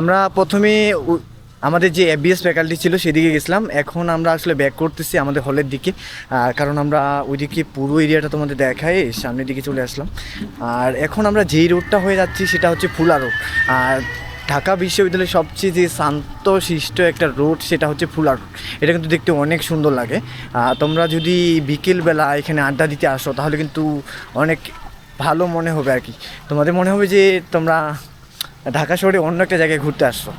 আমরা প্রথমে আমাদের যে এফবিএস ফ্যাকাল্টি ছিল সেদিকে গেছিলাম। এখন আমরা আসলে ব্যাক করতেছি আমাদের হলের দিকে। কারণ আমরা ওইদিকে পুরো এরিয়াটা তোমাদের দেখাই, সামনের দিকে চলে আসলাম। আর এখন আমরা যেই রোডটা হয়ে যাচ্ছি সেটা হচ্ছে ফুলা রোড আর ঢাকা বিশ্ববিদ্যালয়ের সবচেয়ে যে শান্ত শিষ্ট একটা রোড সেটা হচ্ছে ফুলা রোড এটা কিন্তু দেখতে অনেক সুন্দর লাগে। তোমরা যদি বিকেলবেলা এখানে আড্ডা দিতে আসো, তাহলে কিন্তু অনেক ভালো মনে হবে আর কি। তোমাদের মনে হবে যে তোমরা ঢাকা শহরে অন্য একটা জায়গায় ঘুরতে আসছো।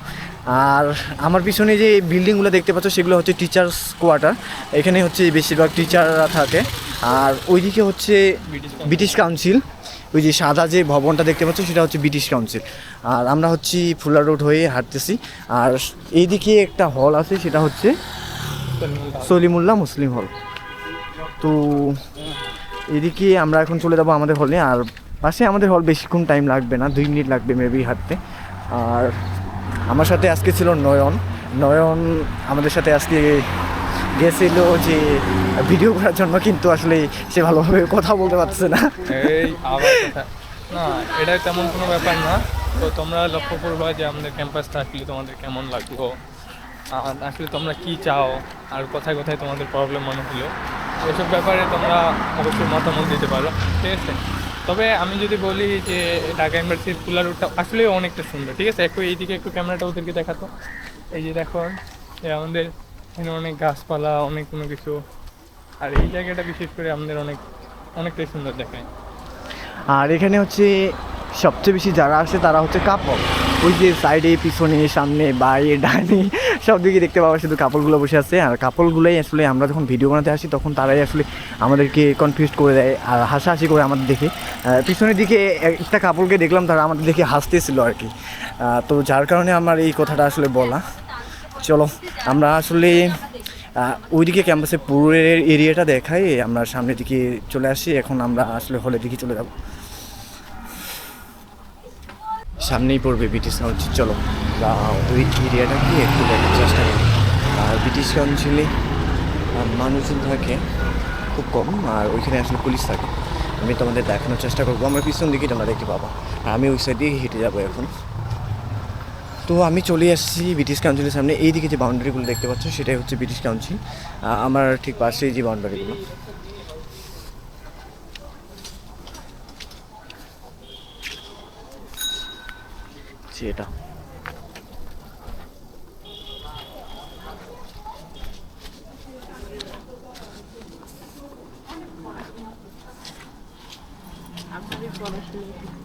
আর আমার পিছনে যে বিল্ডিংগুলো দেখতে পাচ্ছ সেগুলো হচ্ছে টিচার্স কোয়ার্টার এখানে হচ্ছে বেশিরভাগ টিচাররা থাকে। আর ওইদিকে হচ্ছে ব্রিটিশ কাউন্সিল ওই যে সাদা যে ভবনটা দেখতে পাচ্ছ সেটা হচ্ছে ব্রিটিশ কাউন্সিল আর আমরা হচ্ছি ফুলা রোড হয়ে হাঁটতেছি। আর এইদিকে একটা হল আছে সেটা হচ্ছে সলিমুল্লাহ মুসলিম হল তো এদিকে আমরা এখন চলে যাব আমাদের হলে আর পাশে আমাদের হল বেশিক্ষণ টাইম লাগবে না, দুই মিনিট লাগবে মেবি হাঁটতে। আর আমার সাথে আজকে ছিল নয়ন। নয়ন আমাদের সাথে আজকে গেছিল যে ভিডিও করার জন্য, কিন্তু আসলে সে ভালোভাবে কথা বলতে পারছে না। না, এটা তেমন কোনো ব্যাপার না। তো তোমরা লক্ষ্য করবা যে আমাদের ক্যাম্পাসটা আসলে তোমাদের কেমন লাগল, আর আসলে তোমরা কি চাও, আর কোথায় কোথায় তোমাদের প্রবলেম মনে হলো। এসব ব্যাপারে তোমরা অবশ্যই মতামত দিতে পারো। ঠিক আছে? তবে আমি যদি বলি যে ঢাকা ইউনিভার্সিটির কুলার রুটটা আসলে অনেকটা সুন্দর, ঠিক আছে? একটু এইদিকে একটু ক্যামেরাটা ওদেরকে দেখাতো। এই যে দেখো আমাদের এখানে অনেক গাছপালা, অনেক কোনো কিছু। আর এই জায়গাটা বিশেষ করে আমাদের অনেক, অনেকটাই সুন্দর দেখায়। আর এখানে হচ্ছে সবচেয়ে বেশি যারা আসে তারা হচ্ছে কাপড় ওই যে সাইডে পিছনে, সামনে বাইরে ডানে, সব দিকে দেখতে পাওয়া শুধু কাপড়গুলো বসে আছে। আর কাপলগুলোই আসলে আমরা যখন ভিডিও বানাতে আসি, তখন তারাই আসলে আমাদেরকে কনফিউজ করে দেয় আর হাসাহাসি করে আমাদের দেখে। পিছনের দিকে একটা কাপড়কে দেখলাম, তারা আমাদের দেখে হাসতেছিল আর কি। তো যার কারণে আমার এই কথাটা আসলে বলা। চলো, আমরা আসলে ওইদিকে ক্যাম্পাসে পুরো এরিয়াটা দেখাই। আমরা সামনের দিকে চলে আসি। এখন আমরা আসলে হলের দিকে চলে যাব। সামনেই পড়বে ব্রিটিশ কাউন্সিল। চলো ওই এরিয়াটা কি? একটু দেখার চেষ্টা করি। আর ব্রিটিশ কাউন্সিলে মানুষজন থাকে খুব কম, আর ওইখানে আসলে পুলিশ থাকে। আমি তোমাদের দেখানোর চেষ্টা করব। আমরা পিছন দিকে তোমরা দেখতে পাবো। আর আমি ওই সাইড দিয়ে হেঁটে যাব এখন। তো আমি চলে আসছি ব্রিটিশ কাউন্সিলের সামনে। এইদিকে যে বাউন্ডারিগুলো দেখতে পাচ্ছ, সেটাই হচ্ছে ব্রিটিশ কাউন্সিল। আমার ঠিক পাশেই যে বাউন্ডারিগুলো দেখছি এটা। আপনাদের পড়াশোনা